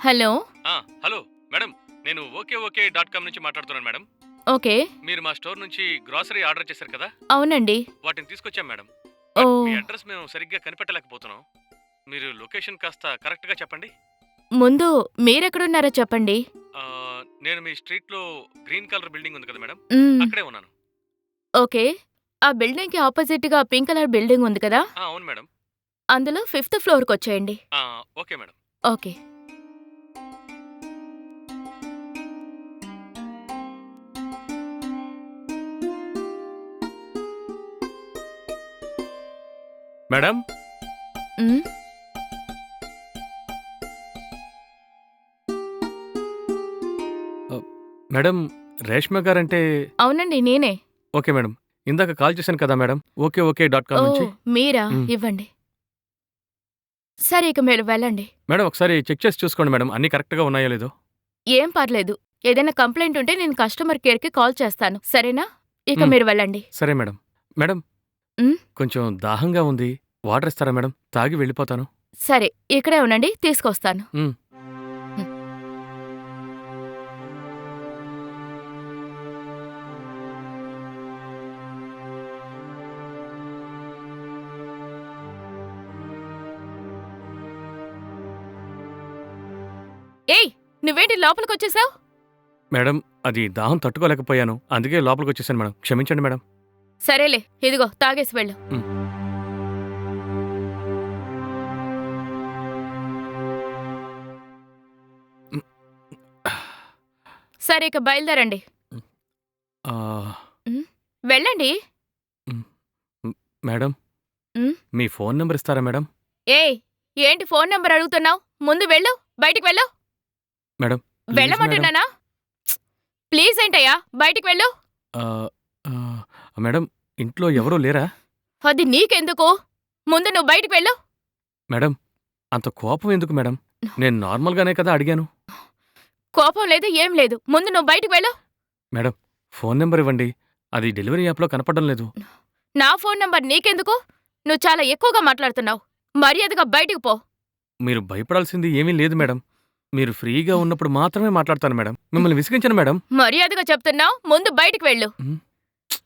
Hello? ఆ, hello madam. నేను okay okay dot com నుంచి మాట్లాడుతున్నాను మేడం. ఓకే. మీరు మా స్టోర్ నుంచి గ్రాసరీ ఆర్డర్ చేశారు కదా? అవునండి. వాటిని తీసుకొచ్చాం మేడం. ఓ. మీ అడ్రస్ మేము సరిగ్గా కనిపెట్టలేకపోతున్నాం. మీరు లొకేషన్ కాస్త కరెక్ట్గా చెప్పండి. ముందు మీరెక్కడున్నారో చెప్పండి. ఆ, నేను మీ స్ట్రీట్లో గ్రీన్ కలర్ బిల్డింగ్ ఉంది కదా మేడం? అక్కడే ఉన్నాను. ఓకే. ఆ బిల్డింగ్కి ఆపోజిట్గా పింక్ కలర్ బిల్డింగ్ ఉంది కదా? ఆ, అవును మేడం. అందులో ఫిఫ్త్ ఫ్లోర్కి వచ్చేయండి ఆ, okay madam. Okay. Madam? Madam Reshma guarantee అవునండి నేనే. Okay madam. ఇందాక కాల్ చేశాను కదా madam okay okay dot O com నుంచి. మీరా. ఇవ్వండి. సరే ఇక మీరు వెళ్ళండి. మేడం ఒకసారి చెక్ చేసి చూసుకోండి మేడం అన్ని కరెక్ట్గా ఉన్నాయో లేదో. ఏం పర్లేదు. ఏదైనా కంప్లైంట్ ఉంటే నేను కస్టమర్ కేర్కి కాల్ చేస్తాను. సరేనా? ఇక. మీరు వెళ్ళండి. సరే మేడం. మేడం? కొంచెం దాహంగా ఉంది. వాటర్ ఇస్తారా మేడం? తాగి వెళ్ళిపోతాను. సరే ఇక్కడే ఉండండి తీసుకొస్తాను. ఏయ్ నువ్వేంటి లోపలికి వచ్చేసావు? మేడం అది దాహం తట్టుకోలేకపోయాను. అందుకే లోపలికి వచ్చేసాను మేడం. క్షమించండి మేడం. సరేలే ఇదిగో తాగేసి వెళ్ళు. సరే ఇక బయలుదేరండి. ఆ, వెళ్ళండి. మేడం. మ్? మీ ఫోన్ నెంబర్ ఇస్తారా మేడం? ఏయ్ ఏంటి ఫోన్ నెంబర్ అడుగుతున్నావు? ముందు వెళ్ళు బయటికి వెళ్ళు. Madam please వెళ్ళమంటున్నానా? ప్లీజ్ ఏంటయ్యా బయటికి వెళ్ళు. ఆ, ఆ, మేడం ఇంట్లో ఎవరూ లేరా? అది నీకెందుకు? ముందు నువ్వు బయటికి వెళ్ళు. మేడం అంత కోపం ఎందుకు మేడం? నేను నార్మల్గానే కదా అడిగాను. కోపం లేదు ఏం లేదు. ముందు నువ్వు బయటికి వెళ్ళు. మేడం ఫోన్ నెంబర్ ఇవ్వండి. అది డెలివరీ యాప్లో కనపడడం లేదు. నా ఫోన్ నంబర్ నీకెందుకు? నువ్వు చాలా ఎక్కువగా మాట్లాడుతున్నావు. మర్యాదగా బయటికి పో. మీరు భయపడాల్సింది ఏమీ లేదు మేడం. మీరు ఫ్రీగా ఉన్నప్పుడు మాత్రమే మాట్లాడతాను మేడం. మిమ్మల్ని విసిగించను మేడం. మర్యాదగా చెప్తున్నావు. ముందు బయటికి వెళ్ళు.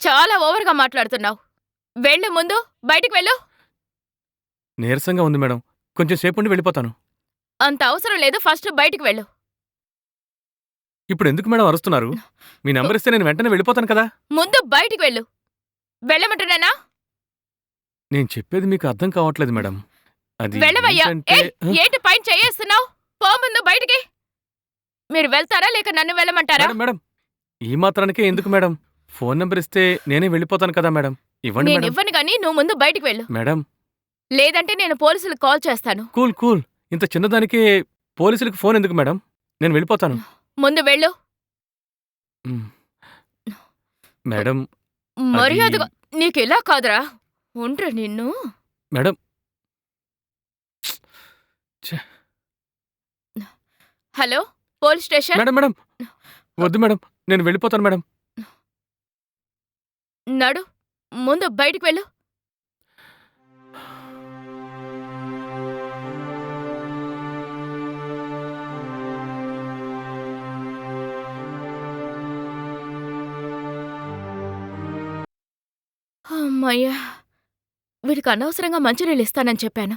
చాలా ఓవర్గా మాట్లాడుతున్నావు. వెళ్ళు ముందు. బయటికి వెళ్ళు. నీరసంగా ఉంది మేడం. కొంచెం సేపు ఉండి వెళ్ళిపోతాను. అంత అవసరం లేదు. ఫస్ట్ బయటికి వెళ్ళు. ఇప్పుడు ఎందుకు మేడం అరుస్తున్నారు? మీ నెంబర్ ఇస్తే నేను వెంటనే వెళ్ళిపోతాను కదా? ముందు బయటికి వెళ్ళు. వెళ్ళమంటున్నానా? నేను చెప్పేది మీకు అర్థం కావట్లేదు మేడం. అది వెళ్ళవయ్యా. ఏంటంటే ఏయ్, ఏంటి పైన చేయేస్తున్నావు? పో ముందు బయటికి. మీరు వెళ్తారా లేక నన్ను వెళ్ళమంటారా? మేడం మేడం ఈ మాత్రానికే ఎందుకు మేడం? ఫోన్ నెంబర్ ఇస్తే నేనే వెళ్ళిపోతాను కదా మేడం. ఇవ్వండి నేను మేడం. ఇవ్వను కానీ నువ్వు ముందు బయటికి వెళ్ళు. మేడం. లేదంటే నేను పోలీసులకు కాల్ చేస్తాను. Cool cool. ఇంత చిన్నదానికి పోలీసులకు ఫోన్ ఎందుకు మేడం? నేను వెళ్ళిపోతాను. ముందు వెళ్ళు. మ్. మేడం మర్యాదగా నీకు ఇలా కాదురా? ఉండ్రు నిన్ను. Madam. Hello police station? Madam madam. వద్దు మేడం నేను వెళ్ళిపోతాను మేడం. నడు ముందు బయటికి వెళ్ళు. అమ్మయ్యా వీడికి అనవసరంగా మంచినీళ్ళు ఇస్తానని చెప్పాను.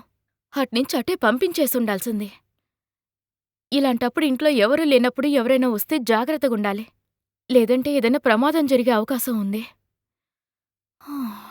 అట్నుంచి అటే పంపించేసి ఉండాల్సింది ఇలాంటప్పుడు ఇంట్లో ఎవరూ లేనప్పుడు ఎవరైనా వస్తే జాగ్రత్తగా ఉండాలి లేదంటే ఏదైనా ప్రమాదం జరిగే అవకాశం ఉంది. హా.